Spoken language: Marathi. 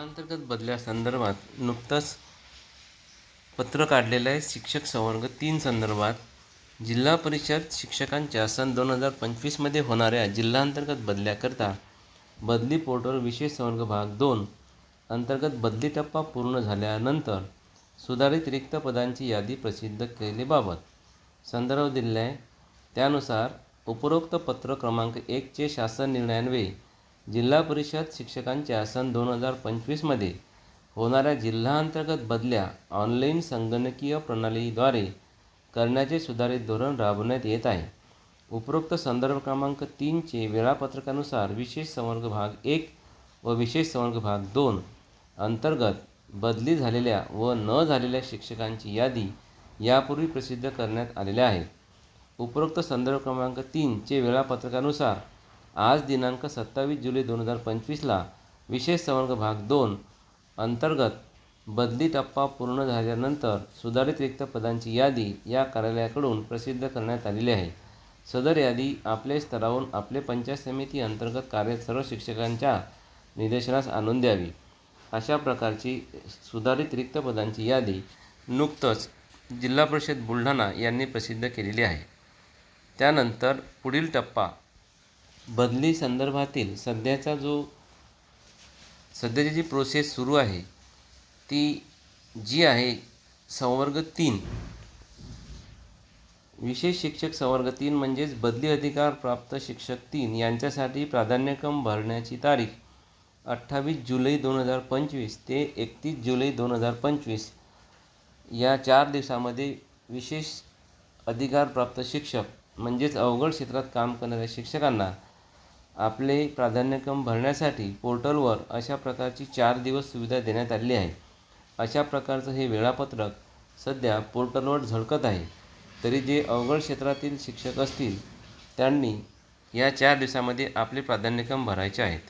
अंतर्गत बदल्यासंदर्भात नुकतंच पत्र काढलेलं आहे. शिक्षक संवर्ग तीन संदर्भात. जिल्हा परिषद शिक्षकांच्या सन दोन हजार पंचवीसमध्ये होणाऱ्या जिल्हांतर्गत बदल्याकरता बदली पोर्टल विशेष संवर्ग भाग दोन अंतर्गत बदली टप्पा पूर्ण झाल्यानंतर सुधारित रिक्त पदांची यादी प्रसिद्ध केलेबाबत संदर्भ दिलेला आहे. त्यानुसार उपरोक्त पत्र क्रमांक एकचे शासन निर्णयान्वये जिल्हा परिषद शिक्षकांच्या सन दोन हजार पंचवीसमध्ये होणाऱ्या जिल्हांतर्गत बदल्या ऑनलाईन संगणकीय प्रणालीद्वारे करण्याचे सुधारित धोरण राबवण्यात येत आहे. उपरोक्त संदर्भ क्रमांक तीनचे वेळापत्रकानुसार विशेष संवर्ग भाग एक व विशेष संवर्ग भाग दोन अंतर्गत बदली झालेल्या व न झालेल्या शिक्षकांची यादी यापूर्वी प्रसिद्ध करण्यात आलेल्या आहे उपरोक्त संदर्भ क्रमांक तीनचे वेळापत्रकानुसार आज दिनांक सत्तावीस जुलै दोन हजार पंचवीसला विशेष संवर्ग भाग दोन अंतर्गत बदली टप्पा पूर्ण झाल्यानंतर सुधारित रिक्त पदांची यादी या कार्यालयाकडून प्रसिद्ध करण्यात आलेली आहे. सदर यादी आपल्या स्तरावरून आपले पंचायत समिती अंतर्गत कार्यरत सर्व शिक्षकांच्या निदर्शनास आणून द्यावी. अशा प्रकारची सुधारित रिक्त पदांची यादी नुकतंच जिल्हा परिषद बुलढाणा यांनी प्रसिद्ध केलेली आहे. त्यानंतर पुढील टप्पा बदली संदर्भातील सध्याचा जो सध्याची जी प्रोसेस सुरू आहे ती जी आहे संवर्ग तीन. विशेष शिक्षक संवर्ग तीन म्हणजेच बदली अधिकार प्राप्त शिक्षक तीन यांच्यासाठी प्राधान्यक्रम भरण्याची तारीख अठ्ठावीस जुलै दोन हजार पंचवीस ते एकतीस जुलै दोन हजार पंचवीस. या चार दिवसामध्ये विशेष अधिकारप्राप्त शिक्षक म्हणजेच अवघड क्षेत्रात काम करणाऱ्या शिक्षकांना आपले प्राधान्यक्रम भरण्यासाठी पोर्टलवर अशा प्रकारची चार दिवस सुविधा देण्यात आलेली आहे. अशा प्रकारचं हे वेळापत्रक सध्या पोर्टलवर झळकत आहे. तरी जे अवघड क्षेत्रातील शिक्षक असतील त्यांनी या चार दिवसामध्ये आपले प्राधान्यक्रम भरायचे आहेत.